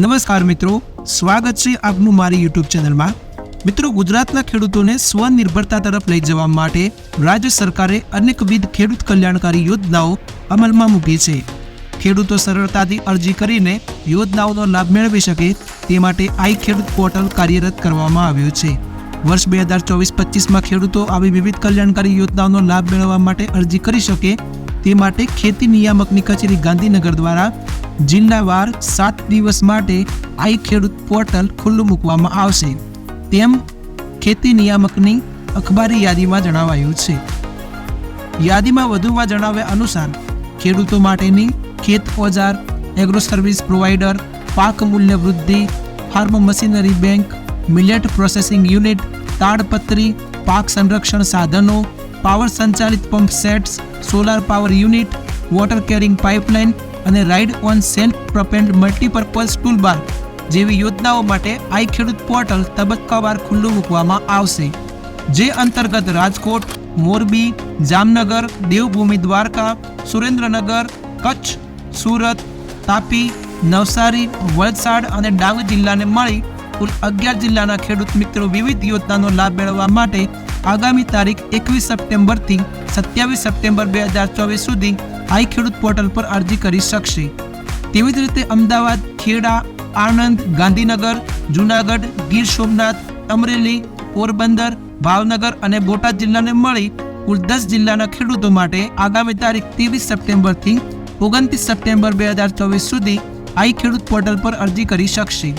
નમસ્કાર મિત્રો, સ્વાગત છે આપનું મારી યુટ્યુબ ચેનલમાં. મિત્રો, ગુજરાતના ખેડૂતોને સ્વનિર્ભરતા તરફ લઈ જવા માટે રાજ્ય સરકારે અનેકવિધ ખેડૂત કલ્યાણકારી યોજનાઓ અમલમાં મૂકી છે. ખેડૂતો સરળતાથી અરજી કરીને યોજનાઓનો લાભ મેળવી શકે તે માટે આઈ ખેડૂત પોર્ટલ કાર્યરત કરવામાં આવ્યું છે. વર્ષ બે હજાર ચોવીસ પચીસમાં ખેડૂતો આવી વિવિધ કલ્યાણકારી યોજનાઓનો લાભ મેળવવા માટે અરજી કરી શકે તે માટે ખેતી નિયામકની કચેરી ગાંધીનગર દ્વારા જિલ્લાવાર સાત દિવસ માટે આઈ ખેડૂત પોર્ટલ ખુલ્લું મૂકવામાં આવશે. તેમ ખેતી નિયામકની અખબારી યાદીમાં જણાવાયું છે. યાદીમાં વધુમાં જણાવ્યા અનુસાર, ખેડૂતો માટેની ખેત ઓજાર એગ્રો સર્વિસ પ્રોવાઈડર પાક મૂલ્ય વૃદ્ધિ, farm machinery bank, millet processing unit, તાડપત્રી, પાક સંરક્ષણ સાધનો, પાવર સંચાલિત pump sets, solar power unit, water carrying pipeline અને ride on self propelled multipurpose toolbar જેવી યોજનાઓ માટે આઈ ખેડૂત પોર્ટલ તબક્કાવાર ખુલ્લું મૂકવામાં આવશે. જે અંતર્ગત રાજકોટ, મોરબી, જામનગર, દેવભૂમિ, દ્વારકા, સુરેન્દ્રનગર, કચ્છ, સુરત, તાપી, નવસારી, વલસાડ અને ડાંગ જિલ્લાને મળી કુલ અગિયાર જિલ્લાના ખેડૂત મિત્રો વિવિધ યોજનાનો લાભ મેળવવા માટે આગામી તારીખ એકવીસ સપ્ટેમ્બરથી સત્યાવીસ સપ્ટેમ્બર બે હજાર ચોવીસ સુધી આઈ ખેડૂત પોર્ટલ પર અરજી કરી શકશે. તેવી જ રીતે અમદાવાદ, ખેડા, આણંદ, ગાંધીનગર, જૂનાગઢ, ગીર સોમનાથ, અમરેલી, પોરબંદર, ભાવનગર અને બોટાદ જિલ્લાને મળી કુલ દસ જિલ્લાના ખેડૂતો માટે આગામી તારીખ ત્રેવીસ સપ્ટેમ્બરથી ઓગણત્રીસ સપ્ટેમ્બર બે હજાર ચોવીસ સુધી આઈ ખેડૂત પોર્ટલ પર અરજી કરી શકશે.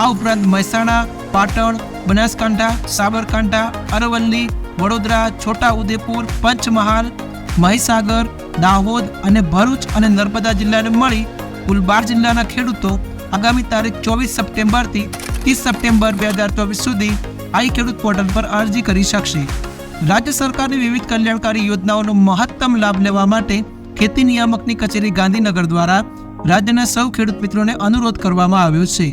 આ ઉપરાંત મહેસાણા, પાટણ, બનાસકાંઠા, સાબરકાંઠા, અરવલ્લી વડોદરા, છોટા ઉદેપુર, પંચમહાલ, મહીસાગર, દાહોદ અને ભરૂચ અને નર્મદા જિલ્લાને મળી કુલ બાર જિલ્લાના ખેડૂતો આગામી તારીખ ચોવીસ સપ્ટેમ્બરથી ત્રીસ સપ્ટેમ્બર બે હજાર ચોવીસ સુધી આઈ ખેડૂત પોર્ટલ પર અરજી કરી શકશે. રાજ્ય સરકારની વિવિધ કલ્યાણકારી યોજનાઓનો મહત્તમ લાભ લેવા માટે ખેતી નિયામકની કચેરી ગાંધીનગર દ્વારા રાજ્યના સૌ ખેડૂત મિત્રોને અનુરોધ કરવામાં આવ્યો છે.